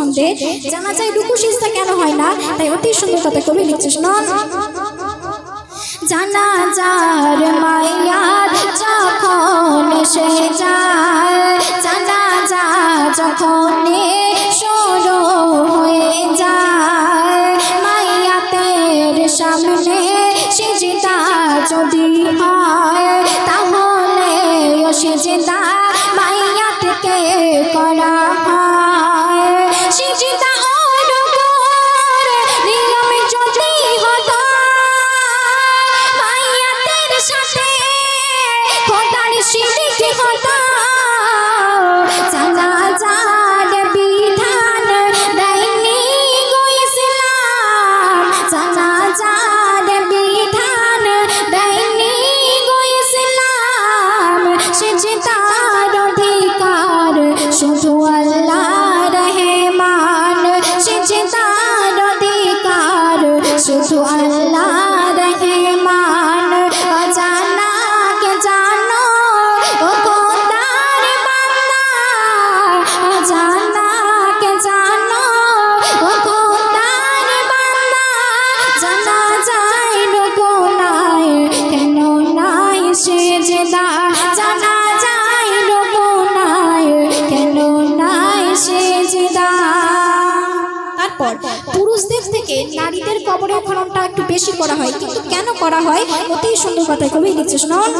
নিঃসন্দেহে জানা যায় রুকু সিজদা কেন হয় না? তাই অতি সুন্দর কথা কবি লিখছে শোনান জানা যার মায়ার পুরুষদের থেকে নারীদের কবরে খননটা একটু বেশি করা হয়, কিন্তু কেন করা হয়? অতি সুন্দর কথা কবি লিখছে শোন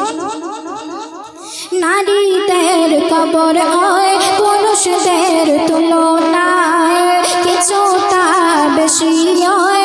নারীদের কবর হয়, পুরুষদের তুলনায় কিছুটা বেশি হয়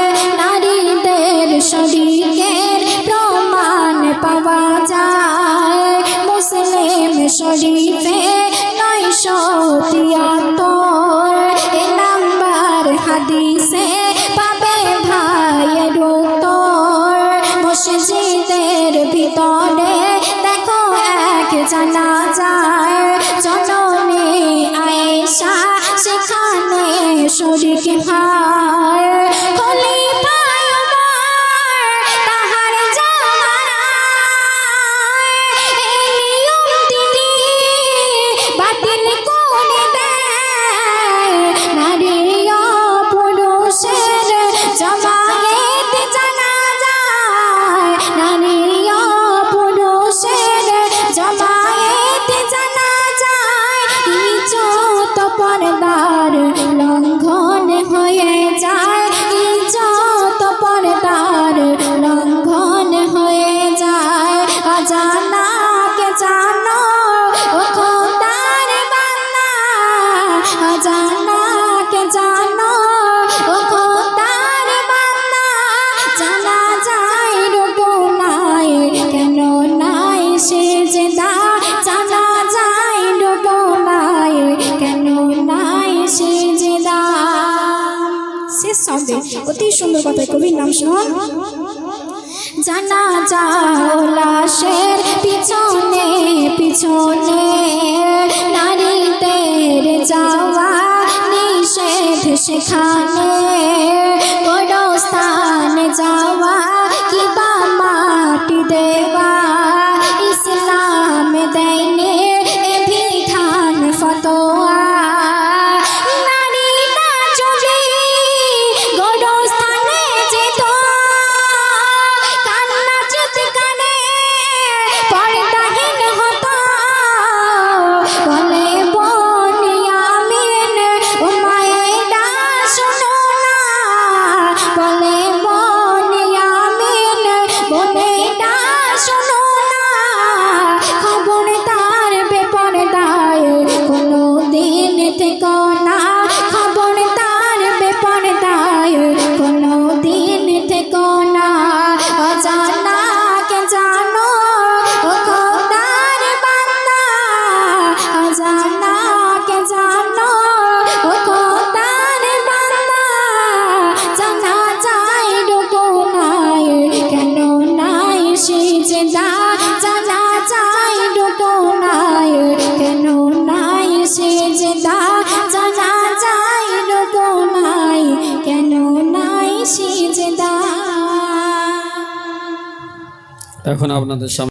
আসবে অতি সুন্দর কথা কবির নাম শোনান জানা যাও লাশের পিছনে পিছনে নারীদের যাওয়া নিষেধ সেখানে। এখন আপনাদের সামনে